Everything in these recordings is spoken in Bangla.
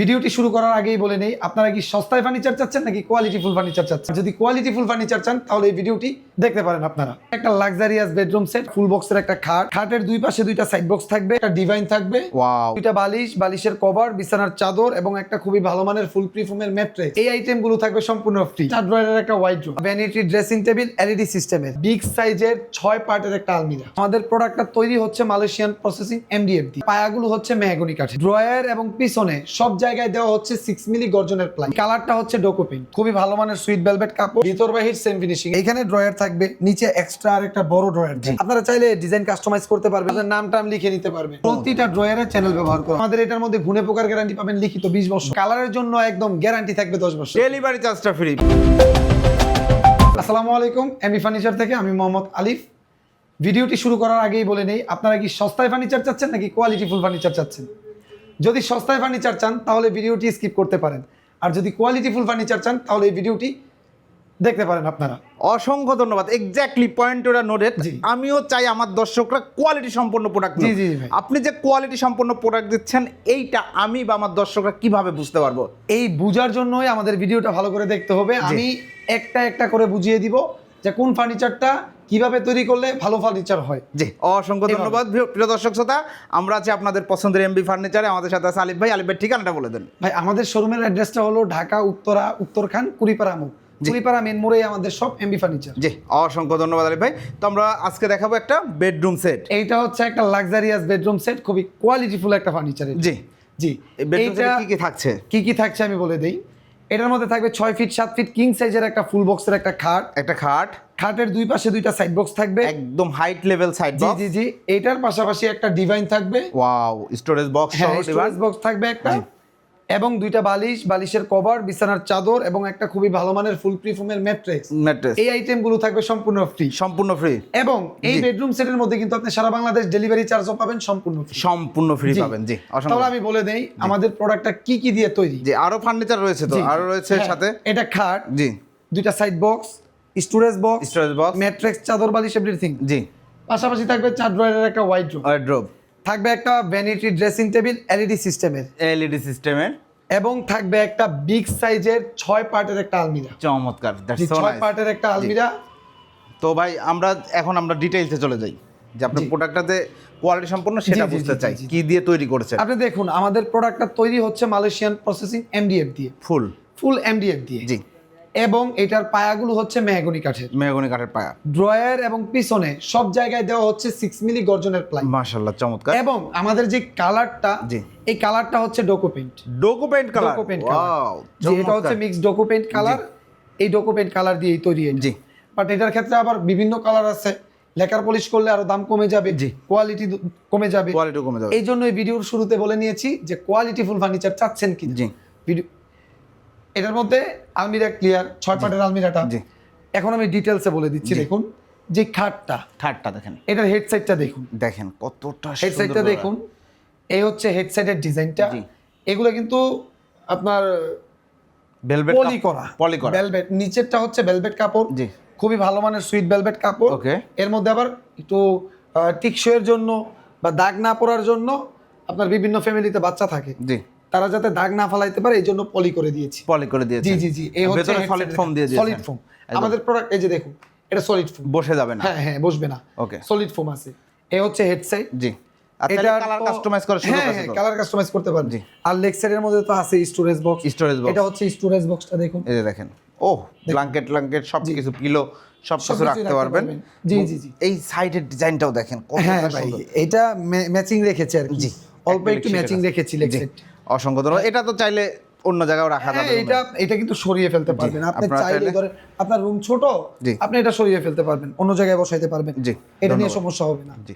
ভিডিওটি শুরু করার আগেই বলে নেই আপনারা কি সস্তায় ফার্নিচার চাচ্ছেন নাকি কোয়ালিটি ফুল ফার্নিচার চাচ্ছেন? যদি কোয়ালিটি ফুল ফার্নিচার চান তাহলে এই ভিডিওটি দেখতে পারেন আপনারা। একটা লাক্সারিয়াস বেডরুম সেট ফুল বক্সের একটা খাট। খাটের দুই পাশে দুইটা সাইড বক্স থাকবে একটা ডিভাইন থাকবে। দুইটা বালিশ বালিশের কভার বিছানার চাদর এবং একটা খুবই ভালো মানের ফুল প্রিফোমের ম্যাট্রেস এই আইটেমগুলো থাকবে সম্পূর্ণ ফ্রি চার ড্রয়ারের একটা wide room vanity dressing table LED সিস্টেমের বিগ সাইজের ছয় পার্টের একটা আলমিরা। আমাদের প্রোডাক্টটা তৈরি হচ্ছে মালয়েশিয়ান প্রসেসিং এমডিএফ দিয়ে পায়াগুলো হচ্ছে মেহগনি কাঠের। ড্রয়ার এবং পিছনে সব জায়গায় দেওয়া হচ্ছে সিক্স মিলি গর্জনের প্লাই কালারটা হচ্ছে ডোকোপিন খুবই ভালো মানের সুইট ভেলভেট কাপড় ভিতর বাহির সেম ফিনিশিং এখানে ড্রয়ার থাকবে নিচে এক্সট্রা আর একটা বড় ড্রয়ার আপনারা চাইলে ডিজাইন কাস্টমাইজ করতে পারবেন আপনার নাম টাম লিখে নিতে পারবেন। প্রতিটা ড্রয়ারের চ্যানেল ব্যবহার করুন। আমাদের এটার মধ্যে ঘুনে পোকার গ্যারান্টি পাবেন লিখিত বিশ বছর। কালারের জন্য একদম গ্যারান্টি থাকবে দশ বছর। ডেলিভারি চার্জটা ফ্রি আসসালামু আলাইকুম এমবি ফার্নিচার থেকে আমি মোহাম্মদ আলিফ। ভিডিওটি শুরু করার আগেই বলে নেই আপনারা কি সস্তায় ফার্নিচার চাচ্ছেন নাকি কোয়ালিটি ফুল ফার্নিচার চাচ্ছেন? যদি সস্তায় ফার্নিচার চান তাহলে ভিডিওটি স্কিপ করতে পারেন। আর যদি কোয়ালিটি ফুল ফার্নিচার চান তাহলে এই ভিডিওটি দেখতে পারেন আপনারা। অসংখ্য ধন্যবাদ। এক্স্যাক্টলি পয়েন্ট ওরা নোটেড। আমিও চাই আমার দর্শকরা কোয়ালিটি সম্পন্ন প্রোডাক্ট জি, জি, আপনি যে কোয়ালিটি সম্পন্ন প্রোডাক্ট দিচ্ছেন এইটা আমি বা আমার দর্শকরা কীভাবে বুঝতে পারব? এই বুঝার জন্যই আমাদের ভিডিওটা ভালো করে দেখতে হবে। আমি একটা একটা করে বুঝিয়ে দিব। যে কোন ফার্নিচারটা কীভাবে তৈরি করলে ভালো ফার্নিচার হয়। জি অসংখ্য। ধন্যবাদ। প্রিয়- দর্শক শ্রোতা আমরা আছি আপনাদের পছন্দের এমবি ফার্নিচারে আমাদের সাথে আছে আলিফ ভাই। আলিফ ভাই ঠিকানাটা বলে দেন। ভাই আমাদের শোরুমের অ্যাড্রেসটা হলো ঢাকা উত্তরা উত্তরখান কুড়িপাড়া কুড়িপাড়া মেন মোড়ে আমাদের সব এমবি ফার্নিচার জি অসংখ্য ধন্যবাদ আলিফ ভাই। তো আমরা আজকে দেখাবো একটা বেডরুম সেট এইটা হচ্ছে একটা লাক্সারিয়াস বেডরুম সেট খুবই কোয়ালিটিফুল একটা ফার্নিচার জি। জি। এইটা কি কি থাকছে? কি কি থাকছে আমি বলে দেই। এটার মধ্যে থাকবে ছয় ফিট সাত ফিট কিং সাইজের একটা ফুল বক্সের একটা খাট। একটা খাট। খাটের দুই পাশে দুইটা সাইড বক্স থাকবে। একদম হাইট লেভেল সাইড জি জি জি এটার পাশাপাশি একটা ডিভাইন থাকবে। ওয়াও স্টোরেজ বক্স সহ ডিভাইস স্টোরেজ বক্স থাকবে একটা। এবং দুইটা বালিশ বালিশের কভার বিছানার চাদর এবং একটা খুবই ভালো মানের ফুল প্রিফোমের ম্যাট্রেস। ম্যাট্রেস। এই আইটেমগুলো থাকবে সম্পূর্ণ ফ্রি সম্পূর্ণ ফ্রি এবং এই বেডরুম সেটের মধ্যে কিন্তু আপনি সারা বাংলাদেশ ডেলিভারি চার্জও পাবেন সম্পূর্ণ ফ্রি সম্পূর্ণ ফ্রি পাবেন জি। তাহলে আমি বলে দেই আমাদের প্রোডাক্টটা কি কি দিয়ে তৈরি? জি আরও ফার্নিচার রয়েছে তো। আরও রয়েছে হ্যাঁ, সাথে। এটা খাট জি। দুইটা side box storage box storage box mattress চাদর বালিশ এভরিথিং জি। পাশাপাশি থাকবে চার ড্রয়ারের একটা ওয়াইড ওয়ার্ড্রোব থাকবে একটা ভ্যানিটি ড্রেসিং টেবিল এলইডি সিস্টেমের এলইডি সিস্টেমের এবং থাকবে একটা বিগ সাইজের ছয় পার্টের একটা আলমিরা। চমৎকার ছয় পার্টের একটা আলমিরা। তো ভাই আমরা এখন আমরা ডিটেইলসে চলে যাই। যে আপনার প্রোডাক্টটাতে কোয়ালিটি সম্পন্ন সেটা বুঝতে চাই। কি দিয়ে তৈরি করেছেন? আপনি দেখুন আমাদের প্রোডাক্টটা তৈরি হচ্ছে মালয়েশিয়ান প্রসেসিং এমডিএফ দিয়ে। ফুল ফুল এমডিএফ দিয়ে। জি। এবং এটার পায়াগুলো হচ্ছে মেহগনি কাঠের। মেহগনি কাঠের পায়া। ড্রয়ার এবং পিছনে সব জায়গায় দেওয়া হচ্ছে সিক্স মিলি গর্জনের প্লাই মাশাআল্লাহ চমৎকার। এবং আমাদের যে কালারটা জি। এই কালারটা হচ্ছে Duco paint Duco paint colour Duco paint যে এটা হচ্ছে মিক্স ডোকো পেইন্ট কালার এই ডোকো পেইন্ট কালার দিয়েই তৈরি। জি। বাট এটার ক্ষেত্রে আবার বিভিন্ন কালার আছে। লেকার পলিশ করলে আরও দাম কমে যাবে জি। কোয়ালিটি কমে যাবে। কোয়ালিটি কমে যাবে। এই জন্য এই ভিডিওর শুরুতে বলে নিয়েছি যে কোয়ালিটি ফুল ফার্নিচার চাচ্ছেন কি জি। ভিডিও এটার মধ্যে আলমিরা ক্লিয়ার ছয় পাটের আলমিরাটা। জি। এখন আমি ডিটেলসে বলে দিচ্ছি দেখুন যে খাটটা খাটটা দেখেন। এটার হেডসেটটা দেখুন। দেখেন কতটা হেডসেটটা দেখুন এই হচ্ছে হেডসেটের ডিজাইনটা। এগুলো কিন্তু আপনার ভেলভেট পলি করা। পলি করা। ভেলভেট নিচেরটা হচ্ছে ভেলভেট কাপড়। জি। খুবই ভালো মানের সুইট ভেলভেট কাপড়। ওকে। এর মধ্যে আবার একটু আহ, টিকসইয়ের জন্য বা দাগ না পড়ার জন্য আপনার বিভিন্ন ফ্যামিলিতে বাচ্চা থাকে। জি। তারা যাতে দাগ না ফালাইতে পারে এই জন্য পলি করে দিয়েছি। পলি করে দিয়েছে জি জি জি এই হচ্ছে সলিড ফোম দিয়ে দিয়েছে সলিড ফোম আমাদের প্রোডাক্ট এই যে দেখুন এটা সলিড ফোম বসে যাবে না। হ্যাঁ হ্যাঁ বসবে না। ওকে সলিড ফোম আছে। এই হচ্ছে হেডসেট জি। তাহলে কালার কাস্টমাইজ করার সুযোগ আছে হ্যাঁ কালার কাস্টমাইজ করতে পারেন জি। আর মধ্যে তো আছে স্টোরেজ বক্স স্টোরেজ বক্স এটা হচ্ছে স্টোরেজ বক্সটা দেখুন। এই যে দেখেন। ও ব্ল্যাঙ্কেট ব্ল্যাঙ্কেট সব কিছু পিলো সব কিছু সবকিছুই রাখতে রাখতে পারবেন। পারবেন। জি, জি, জি। এই সাইডের ডিজাইনটাও দেখেন হ্যাঁ সুন্দর। এটা ম্যাচিং রেখেছি আর কি। জি। অল্প একটু ম্যাচিং রেখেছি। অসংখ্য ধন্যবাদ। এটা তো চাইলে অন্য জায়গায় রাখা হ্যাঁ যাবে এটা এটা কিন্তু সরিয়ে ফেলতে পারবেন। আপনি চাইলে ধরেন আপনার রুম ছোট আপনি এটা সরিয়ে ফেলতে পারবেন অন্য জায়গায় বসাইতে পারবেন। জি, এটা নিয়ে সমস্যা হবে না। জি।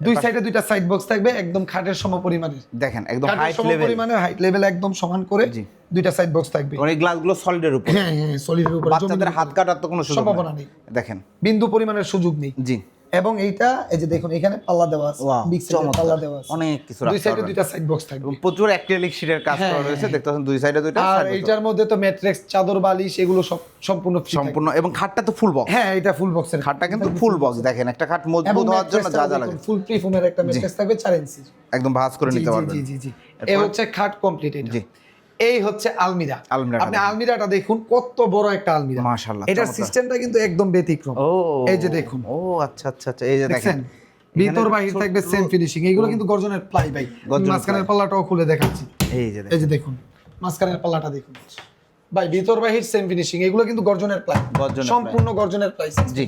দুই সাইডে দুইটা সাইড বক্স থাকবে একদম খাটের সম পরিমাণের দেখেন একদম হাইট লেভেল পরিমাণের হাইট লেভেল একদম সমান করে জি। দুইটা সাইড বক্স থাকবে। মানে গ্লাসগুলো সলিডের উপর। হ্যাঁ হ্যাঁ সলিডের উপরে বাচ্চাদের হাত কাটার তো কোনো সুযোগ সম্ভাবনা নেই নেই। দেখেন। বিন্দু পরিমাণের সুযোগ নেই। জি। এবং এইটা এই যে দেখুন এখানে পাল্লা দেওয়া আছে বিগ সাইডের পাল্লা দেওয়া আছে। অনেক কিছু দুই সাইডে দুইটা সাইড বক্স থাকবে। এবং প্রচুর অ্যাক্রিলিক শিটের কাজ হ্যাঁ, করা হ্যাঁ, রয়েছে দেখতে পাচ্ছেন দুই সাইডে দুইটা আর এইটার মধ্যে তো ম্যাট্রিক্স চাদর বালিশ এগুলো সব সম্পূর্ণ সম্পূর্ণ এবং খাটটা তো ফুল বক্স হ্যাঁ এটা ফুল বক্সের খাটটা কিন্তু ফুল বক্স দেখেন একটা খাট মজবুত হওয়ার জন্য যা যা লাগে। ফুল প্রিফোমের একটা ম্যাট্রেস থাকবে 4 ইঞ্চি একদম ভাঁজ করে নিতে পারবেন। জি জি জি। এই হচ্ছে খাট কমপ্লিট এটা। জি। এই হচ্ছে আলমিরা। আলমিরাটা আপনি আলমিরাটা দেখুন কত বড় একটা আলমিরা। মাশাআল্লাহ, এটার সিস্টেমটা কিন্তু একদম ব্যতিক্রম। ও এই যে দেখুন। ও আচ্ছা আচ্ছা আচ্ছা এই যে দেখেন। ভিতর বাহির থাকবে সেম ফিনিশিং এগুলো কিন্তু গর্জনের প্লাই ভাই গর্জনের মাঝখানের। পাল্লাটাও খুলে দেখাচ্ছি। এই যে এই যে দেখুন। মাঝখানের পাল্লাটা দেখুন। ভাই ভিতর বাহির সেম ফিনিশিং এগুলো কিন্তু গর্জনের প্লাই গর্জনের সম্পূর্ণ গর্জনের প্লাই জি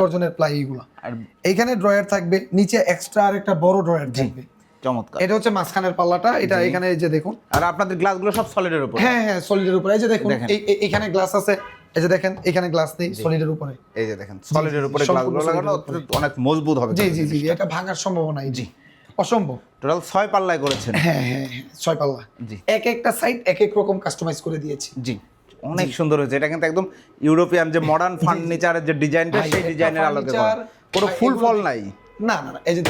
গর্জনের প্লাই এগুলো আর এইখানে ড্রয়ার থাকবে নিচে এক্সট্রা আর একটা বড় ড্রয়ার থাকবে। চমৎকার। এটা হচ্ছে মাঝখানের পাল্লাটা এটা এখানে এই যে দেখুন। আর আপনাদের গ্লাসগুলো সব সলিডের উপর। হ্যাঁ হ্যাঁ সলিডের উপরে। এই যে দেখুন এখানে গ্লাস আছে এই যে দেখেন এখানে গ্লাস নেই সলিডের উপরে। এই যে দেখেন সলিডের উপরে গ্লাসগুলো লাগানো অনেক মজবুত হবে জি জি জি এটা ভাঙার সম্ভাবনা জি। অসম্ভব। টোটাল ছয় পাল্লায় করেছেন। হ্যাঁ হ্যাঁ হ্যাঁ, ছয় পাল্লা। জি। এক একটা সাইড এক এক রকম কাস্টমাইজ করে দিয়েছি। জি অনেক সুন্দর হয়েছে। এটা কিন্তু একদম ইউরোপিয়ান যে মডার্ন ফার্নিচারের যে ডিজাইনটা সেই ডিজাইনের আলোকে করা। কোনো ফুল ফল নাই। না না না এই যে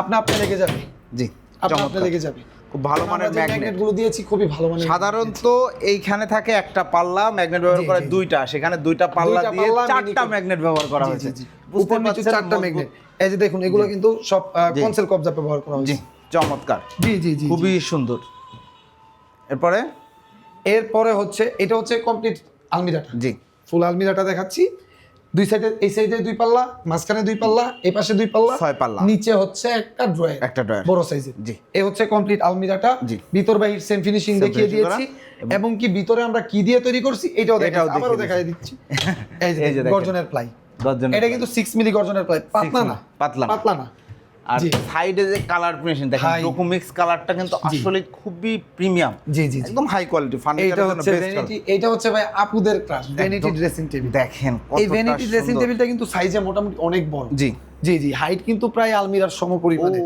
আপনি আপনি লেগে যাবে। জি আপনি আপনি চমৎকার। যাবে। খুব ভালো মানের ম্যাগনেটগুলো দিয়েছি খুবই ভালো মানের সাধারণত এইখানে থাকে একটা পাল্লা ম্যাগনেট ব্যবহার করে। দুইটা। সেখানে দুইটা পাল্লা দিয়ে চারটা ম্যাগনেট ব্যবহার করা হয়েছে। উপর নিচে চারটা ম্যাগনেট এই যে দেখুন এগুলো কিন্তু সব। কনসেল কবজা ব্যবহার করা হয়েছে। চমৎকার। জি জি জি খুবই সুন্দর। এরপরে? এরপরে হচ্ছে এটা হচ্ছে কমপ্লিট আলমিরাটা। জি। ফুল আলমিরাটা দেখাচ্ছি। দুই সাইডে এই সাইডে দুই পাল্লা মাঝখানে দুই পাল্লা এই পাশে দুই পাল্লা ছয় পাল্লা। নিচে হচ্ছে একটা ড্রয়ার একটা ড্রয়ার বড় সাইজের। জি। এই হচ্ছে কমপ্লিট আলমিরাটা। জি। ভিতর বাহির সেম ফিনিশিং দেখিয়ে দিয়েছি। এবং কি ভিতরে আমরা কি দিয়ে তৈরি করছি এটাও দেখাও আবারও দেখাই দিচ্ছি। এই যে। গর্জনের প্লাই। এটা কিন্তু 6 মিলি গর্জনের প্লাই পাতলা না। পাতলা। পাতলা না। আর সাইডে যে কালার দেখেন। ডকুমিক্স কালারটা কিন্তু আসলে খুবই প্রিমিয়াম জি জি একদম হাই কোয়ালিটি ফার্নিচারের জন্য হচ্ছে ভ্যানিটি ভাই আপুদের ক্লাস ভ্যানিটি ড্রেসিং টেবিল দেখেন এই ভ্যানিটি ড্রেসিং টেবিলটা কিন্তু সাইজে মোটামুটি অনেক বড়। জি। জি জি হাইট কিন্তু প্রায় আলমিরার সমপরিমাণে।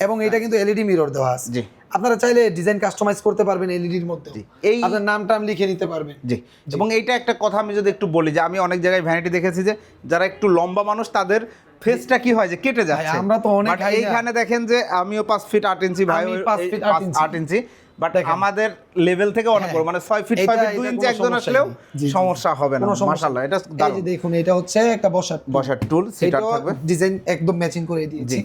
এবং এটা কিন্তু এলইডি মিরর দেওয়া আছে। জি। আপনারা চাইলে ডিজাইন কাস্টমাইজ করতে পারবেন এলইডির মধ্যে এই- আপনার নাম টাম লিখে নিতে পারবেন। জি এবং এইটা একটা কথা আমি যদি একটু বলি যে আমি অনেক জায়গায় ভ্যানিটি দেখেছি যে যারা একটু লম্বা মানুষ তাদের ফেসটা কি হয় যে কেটে যাচ্ছে? আমরা তো অনেক এইখানে দেখেন যে আমিও পাঁচ ফিট আট ইঞ্চি ভাই পাঁচ ফিট আট ইঞ্চি। বাট আমাদের লেভেল থেকে অনেক হ্যাঁ। বড় মানে ছয় ফিট ছয় ফিট দুই ইঞ্চি একজন আসলেও। সমস্যা হবে না মাশাআল্লাহ এটা এই যে দেখুন এটা হচ্ছে একটা বসার বসার টুল এটাও থাকবে। ডিজাইন একদম ম্যাচিং করে দিয়েছি।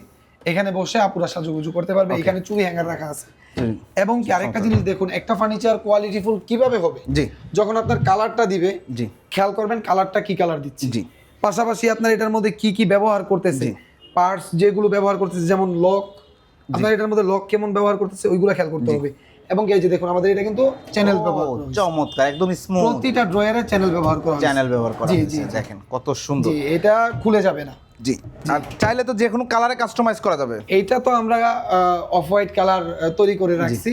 এখানে বসে আপুরা সাজুগুজু করতে পারবে এখানে চুড়ি হ্যাঙ্গার রাখা আছে। এবং কি আরেকটা জিনিস দেখুন একটা ফার্নিচার কোয়ালিটিফুল কীভাবে হবে? জি। যখন আপনার কালারটা দিবে জি। খেয়াল করবেন কালারটা কি কালার দিচ্ছে। জি। পাশাপাশি আপনার এটার মধ্যে কি কি ব্যবহার করতেছে? পার্টস যেগুলো ব্যবহার করতেছে যেমন লক আপনার এটার মধ্যে লক কেমন ব্যবহার করতেছে ওইগুলো খেয়াল করতে হবে। এবং এই যে দেখুন আমাদের এটা কিন্তু চ্যানেল ব্যবহার করা চমৎকার একদম স্মুথ প্রতিটা ড্রয়ারে চ্যানেল ব্যবহার করা চ্যানেল ব্যবহার করা জি। দেখেন কত সুন্দর। জি এটা খুলে যাবে না। জি। আর চাইলে তো যে কোনো কালারে কাস্টমাইজ করা যাবে। এইটা তো আমরা অফ হোয়াইট কালার তৈরি করে রাখছি।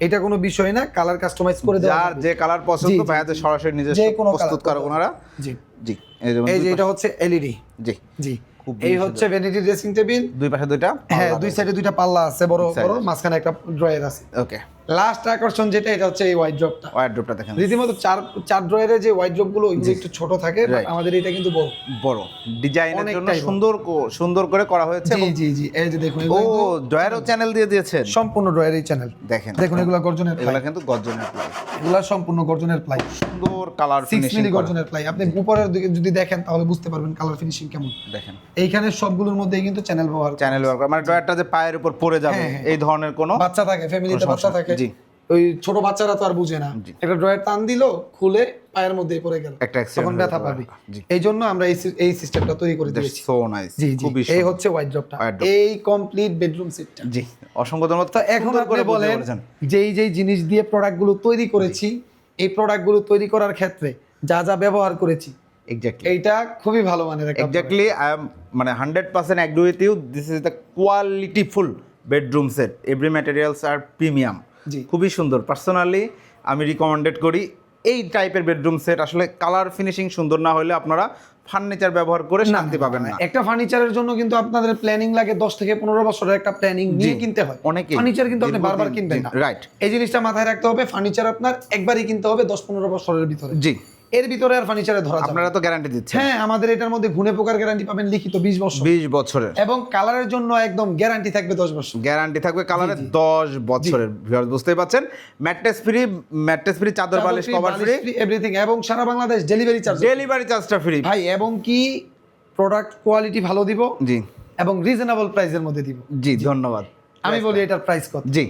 এটা কোনো বিষয় না কালার কাস্টমাইজ করে দেওয়া যার যে কালার পছন্দ ভাইয়াদের সরাসরি নিজস্ব কোনো প্রস্তুত করে ওনারা। জি। জি এই যে এটা হচ্ছে এলইডি জি জি। এই হচ্ছে ভ্যানিটি ড্রেসিং টেবিল দুই পাশে দুইটা হ্যাঁ দুই সাইডে দুইটা পাল্লা আছে বড় বড়। মাঝখানে একটা ড্রয়ার আছে। ওকে লাস্ট আকর্ষণ যেটা এটা হচ্ছে এই হোয়াইট ড্রপটা ওয়ার ড্রপটা দেখেন। রীতিমতো চার চার ড্রয়ারের যে হোয়াইট ড্রপগুলো ওইগুলো একটু ছোট থাকে আমাদের এটা কিন্তু বড়। বড়। ডিজাইনের জন্য সুন্দর সুন্দর করে করা হয়েছে জি জি জি এই যে দেখুন ও ডয়ারও চ্যানেল দিয়ে দিয়েছেন? সম্পূর্ণ ড্রয়ারের চ্যানেল দেখেন। দেখুন এগুলো গর্জনের এগুলা কিন্তু গর্জনের প্লাই এগুলো সম্পূর্ণ গর্জনের প্লাই সুন্দর কালার ফিনিশিং মিলি গর্জনের প্লাই আপনি উপরের দিকে যদি দেখেন তাহলে বুঝতে পারবেন কালার ফিনিশিং কেমন। দেখেন। এইখানে সবগুলোর মধ্যেই কিন্তু চ্যানেল ব্যবহার চ্যানেল ব্যবহার মানে ডয়ারটা যে পায়ের উপর পড়ে যাবে হ্যাঁ, হ্যাঁ। এই ধরনের কোনো বাচ্চা থাকে ফ্যামিলিতে বাচ্চা থাকে। জি। ওই ছোট বাচ্চারা তো আর বুঝে না। একটা ড্রয়ার টান দিল খুলে পায়ের মধ্যে পড়ে গেল। একটা তখন ব্যথা পাবে। এই জন্য আমরা এই এই সিস্টেমটা তৈরি করে দিয়েছি। সো নাইস জি জি। এই হচ্ছে হোয়াইট ড্রপটা এই কমপ্লিট বেডরুম সেটটা জি অসংখ্য ধন্যবাদ। তো এখন করে বলেন যেই যেই জিনিস দিয়ে প্রোডাক্টগুলো তৈরি করেছি এই প্রোডাক্টগুলো তৈরি করার ক্ষেত্রে যা যা ব্যবহার করেছি এক্স্যাক্টলি এইটা খুবই ভালো মানের একটা এক্স্যাক্টলি আই এম মানে hundred percent agree with you this is the qualityful bedroom set every materials R premium. খুবই সুন্দর। পার্সোনালি আমি রিকমেন্ডেড করি এই টাইপের বেডরুম সেট আসলে কালার ফিনিশিং সুন্দর না হলে আপনারা ফার্নিচার ব্যবহার করে শান্তি পাবেন না একটা ফার্নিচারের জন্য কিন্তু আপনাদের প্ল্যানিং লাগে দশ থেকে পনেরো বছরের একটা প্ল্যানিং নিয়ে কিনতে হয়। অনেকে ফার্নিচার কিন্তু আপনি বারবার কিনবেন না। রাইট এই জিনিসটা মাথায় রাখতে হবে ফার্নিচার আপনার একবারই কিনতে হবে দশ পনেরো বছরের ভিতরে। জি। এর ভিতরে আর ফার্নিচারে ধরা যাবে আপনারা তো গ্যারান্টি দিচ্ছেন। হ্যাঁ আমাদের এটার মধ্যে ঘুনে পোকার গ্যারান্টি পাবেন লিখিত বিশ বছর। বিশ বছরের। এবং কালারের জন্য একদম গ্যারান্টি থাকবে দশ বছর। গ্যারান্টি থাকবে কালারের দশ বছরের। ভিউয়ার্স বুঝতেই পাচ্ছেন? ম্যাট্রেস ফ্রি ম্যাট্রেস ফ্রি চাদর বালিশ কভার ফ্রি এভরিথিং এবং সারা বাংলাদেশ ডেলিভারি চার্জ ডেলিভারি চার্জটা ফ্রি ভাই এবং কি প্রোডাক্ট কোয়ালিটি ভালো দিব জি। এবং রিজনেবল প্রাইসের মধ্যে দিব। জি ধন্যবাদ। আমি বলি এটার প্রাইস কত? জি।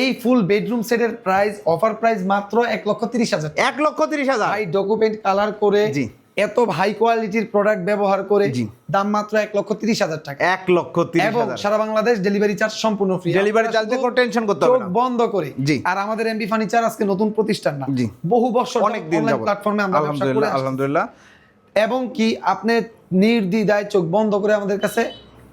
এই ফুল বেডরুম সেটের প্রাইস অফার প্রাইস মাত্র এক লক্ষ তিরিশ হাজার এক লক্ষ তিরিশ হাজার। হাই ডকুমেন্ট কালার করে জি। এত হাই কোয়ালিটির প্রোডাক্ট ব্যবহার করে জি। দাম মাত্র এক লক্ষ তিরিশ হাজার টাকা। এক লক্ষ এবং সারা বাংলাদেশ ডেলিভারি চার্জ সম্পূর্ণ ফ্রি ডেলিভারি চার্জে কোনো টেনশন করতে হবে বন্ধ করে। জি। আর আমাদের এমবি ফার্নিচার আজকে নতুন প্রতিষ্ঠান না। জি। বহু বছর অনেক দিন প্ল্যাটফর্মে আমরা আলহামদুলিল্লাহ আলহামদুলিল্লাহ। এবং কি আপনি নির্দ্বিধায় চোখ বন্ধ করে আমাদের কাছে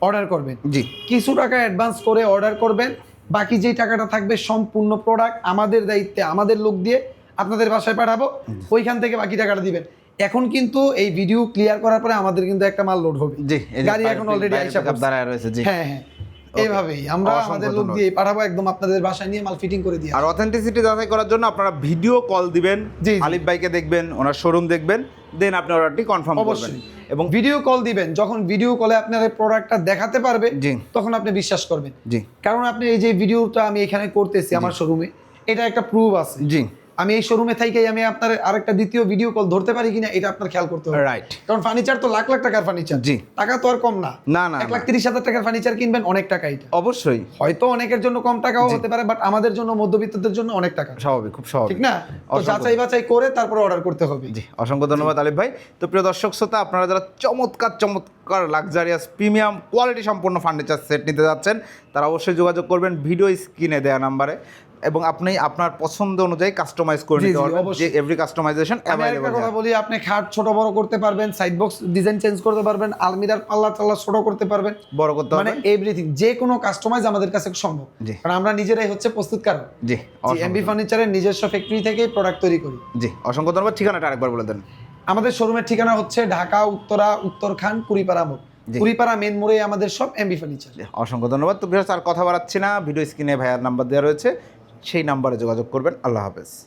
অর্ডার করবেন। জি। কিছু টাকা অ্যাডভান্স করে অর্ডার করবেন। বাকি যেই টাকাটা থাকবে সম্পূর্ণ প্রোডাক্ট আমাদের দায়িত্বে আমাদের লোক দিয়ে আপনাদের বাসায় পাঠাবো ওইখান থেকে বাকি টাকাটা দিবেন। এখন কিন্তু এই ভিডিও ক্লিয়ার করার পরে আমাদের কিন্তু একটা মাল লোড হবে। জি গাড়ি এখন অলরেডি আইসা দাঁড়ায় রয়েছে জি। হ্যাঁ হ্যাঁ। এইভাবেই আমরা আমাদের লোক দিয়ে পাঠাবো একদম আপনাদের বাসায় নিয়ে মাল ফিটিং করে দিয়ে আর অথেন্টিসিটি যাচাই করার জন্য আপনারা ভিডিও কল দিবেন। আলিফ ভাইকে দেখবেন ওনার শোরুম দেখবেন। দেন আপনি অর্ডারটি কনফার্ম করবেন। অবশ্যই। এবং ভিডিও কল দিবেন। যখন ভিডিও কলে আপনার এই প্রোডাক্টটা দেখাতে পারবে জি। তখন আপনি বিশ্বাস করবেন। জি। কারণ আপনি এই যে ভিডিওটা আমি এখানে করতেছি আমার শোরুমে এটা একটা প্রুফ আছে। জি। আমি এই শোরুমে থাইকেই আমি আপনার আরেকটা দ্বিতীয় ভিডিও কল ধরতে পারি কিনা এটা আপনার খেয়াল করতে হবে। রাইট কারণ ফার্নিচার তো লাখ লাখ টাকার ফার্নিচার জি। টাকা তো আর কম না। না না এক লাখ তিরিশ হাজার টাকার ফার্নিচার কিনবেন অনেক টাকা এটা। অবশ্যই। হয়তো অনেকের জন্য কম টাকাও হতে পারে বাট আমাদের জন্য মধ্যবিত্তদের জন্য অনেক টাকা। স্বাভাবিক খুব স্বাভাবিক। ঠিক না? যাচাই বাছাই করে তারপর অর্ডার করতে হবে। জি অসংখ্য ধন্যবাদ আলিফ ভাই। তো প্রিয় দর্শক শ্রোতা আপনারা যারা চমৎকার চমৎকার লাক্সারিয়াস প্রিমিয়াম কোয়ালিটি সম্পন্ন ফার্নিচার সেট নিতে যাচ্ছেন তারা অবশ্যই যোগাযোগ করবেন ভিডিও স্ক্রিনে দেওয়া নাম্বারে। এবং আপনি আপনার পছন্দ অনুযায়ী কাস্টমাইজ করে নিতে পারবেন যে এভরি কাস্টমাইজেশন অ্যাভেলেবল কথা বলি আপনি খাট ছোট বড় করতে পারবেন সাইড বক্স ডিজাইন চেঞ্জ করতে পারবেন আলমিরার পাল্লা টাল্লা ছোট করতে পারবেন। বড় করতে মানে এভরিথিং যে কোনো কাস্টমাইজ আমাদের কাছে সম্ভব। কারণ আমরা নিজেরাই হচ্ছে প্রস্তুতকারক। জি এমবি ফার্নিচারের নিজস্ব ফ্যাক্টরি থেকেই প্রোডাক্ট তৈরি করি। জি অসংখ্য ধন্যবাদ। ঠিকানাটা আরেকবার বলে দেন। আমাদের শোরুমের ঠিকানা হচ্ছে ঢাকা উত্তরা উত্তরখান কুড়িপাড়া মোড়। কুড়িপাড়া মেন মোড়ে আমাদের সব এমবি ফার্নিচার অসংখ্য ধন্যবাদ। তো বিহার আর কথা বাড়াচ্ছি না। ভিডিও স্ক্রিনে ভাইয়ার নাম্বার দেওয়া রয়েছে। সেই নাম্বারে যোগাযোগ করবেন। আল্লাহ হাফেজ।